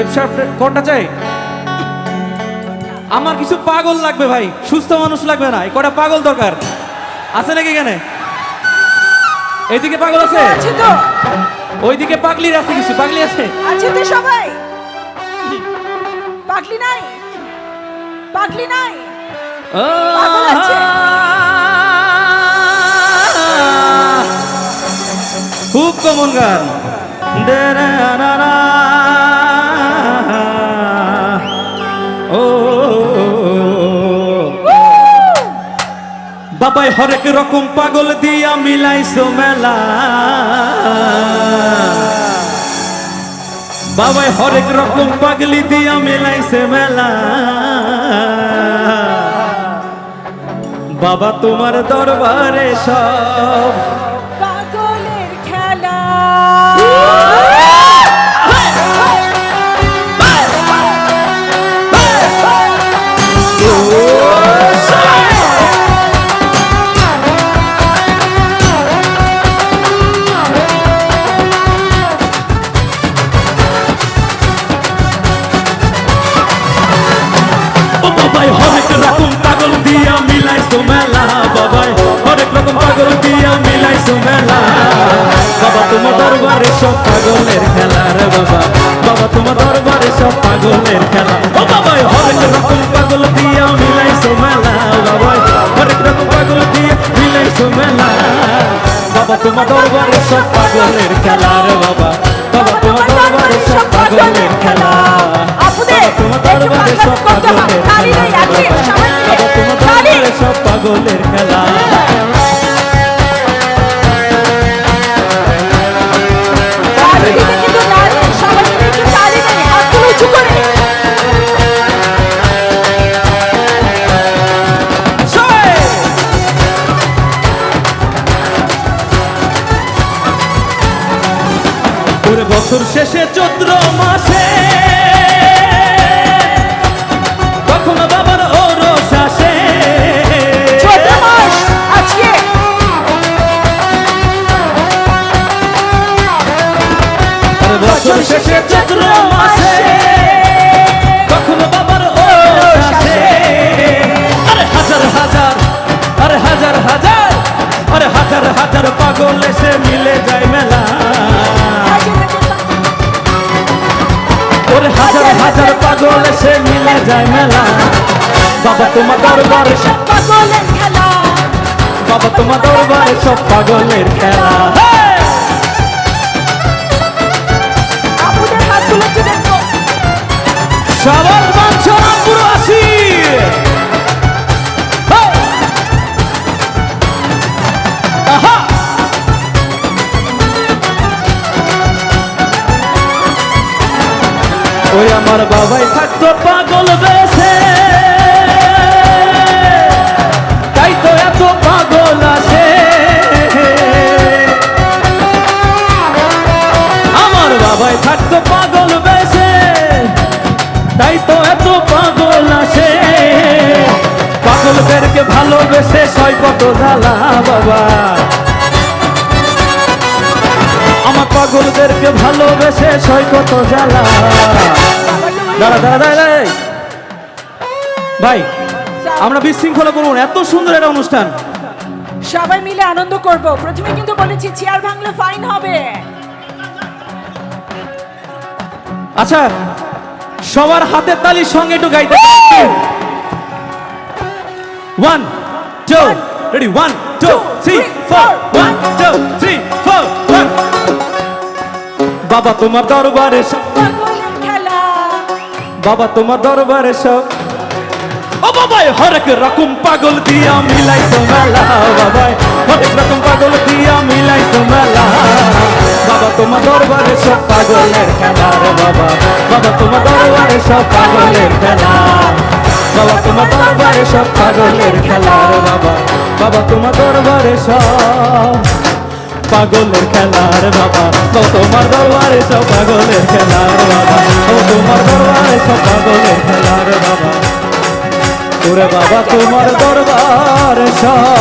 F sharp কোনটা চাই? আমার কিছু পাগল লাগবে ভাই সুস্থ মানুষ লাগবে না এই কটা পাগল দরকার। আছে নাকি এখানে? এইদিকে পাগল আছে? আছে ওইদিকে পাগলির আছে কিছু পাগলি আছে? আছে তো সবাই। পাগলি নাই? পাগলি নাই? পাগল আছে। খুব কমন গান। দে না না। বাবাই হরেক রকম পাগল দিয়া মিলাইছো মেলা। বাবাই হরেক রকম পাগলি দিয়া মিলাইছে মেলা। বাবা তোমার দরবারে সব তোমার দরবারে সব পাগলের খেলার বাবা। বছর শেষে চৈত্র মাসে। কখন বাবার ওরস আসে। বছর শেষে চৈত্র মাসে। কখন বাবার ওরস আসে। আরে হাজার হাজার আরে হাজার হাজার আরে হাজার হাজার পাগল এসে মিলে যায় মেলা। মিলে যায় মেলা। বাবা তোমার দরবারে সব পাগলের খেলা। বাবা তোমার দরবারে সব পাগলের খেলা। ওই আমার বাবাই থাকতো পাগল বেশে। তাই তো এত পাগল আসে আমার বাবাই থাকতো পাগল বেশে। তাই তো এত পাগল আসে পাগলদেরকে ভালোবেসে সয় কত জ্বালা বাবা। আমার পাগলদেরকে ভালোবেসে সয় কত জ্বালা। দাঁড়া দাঁড়া দাঁড়া ভাই আমরা বিশৃঙ্খলা করব এত সুন্দর একটা অনুষ্ঠান। সবাই মিলে আনন্দ করব। প্রথমে কিন্তু বলেছি চেয়ার ভাঙলে ফাইন হবে। আচ্ছা সবার হাতের তালির সঙ্গে একটু গাইতে one two ready one two three four one two three four one বাবা তোমার দরবারে বাবা তোমার দরবারে সব। ও বাবাই হরেক রকম পাগল দিয়া মিলাইছো মেলা। বাবাই হরেক রকম পাগল দিয়া মিলাইছো মেলা। বাবা তোমার দরবারে সব পাগলের খেলা রে বাবা। বাবা তোমার দরবারে সব পাগলের খেলা। বাবা তোমার দরবারে সব পাগলের খেলা রে বাবা। বাবা তোমার দরবারে সব। পাগলের খেলার বাবা। তো তোমার দরবারে সব পাগলের খেলার বাবা। ও তোমার দরবারে সব পাগলের খেলার বাবা। তোরে বাবা, তোমার দরবার সব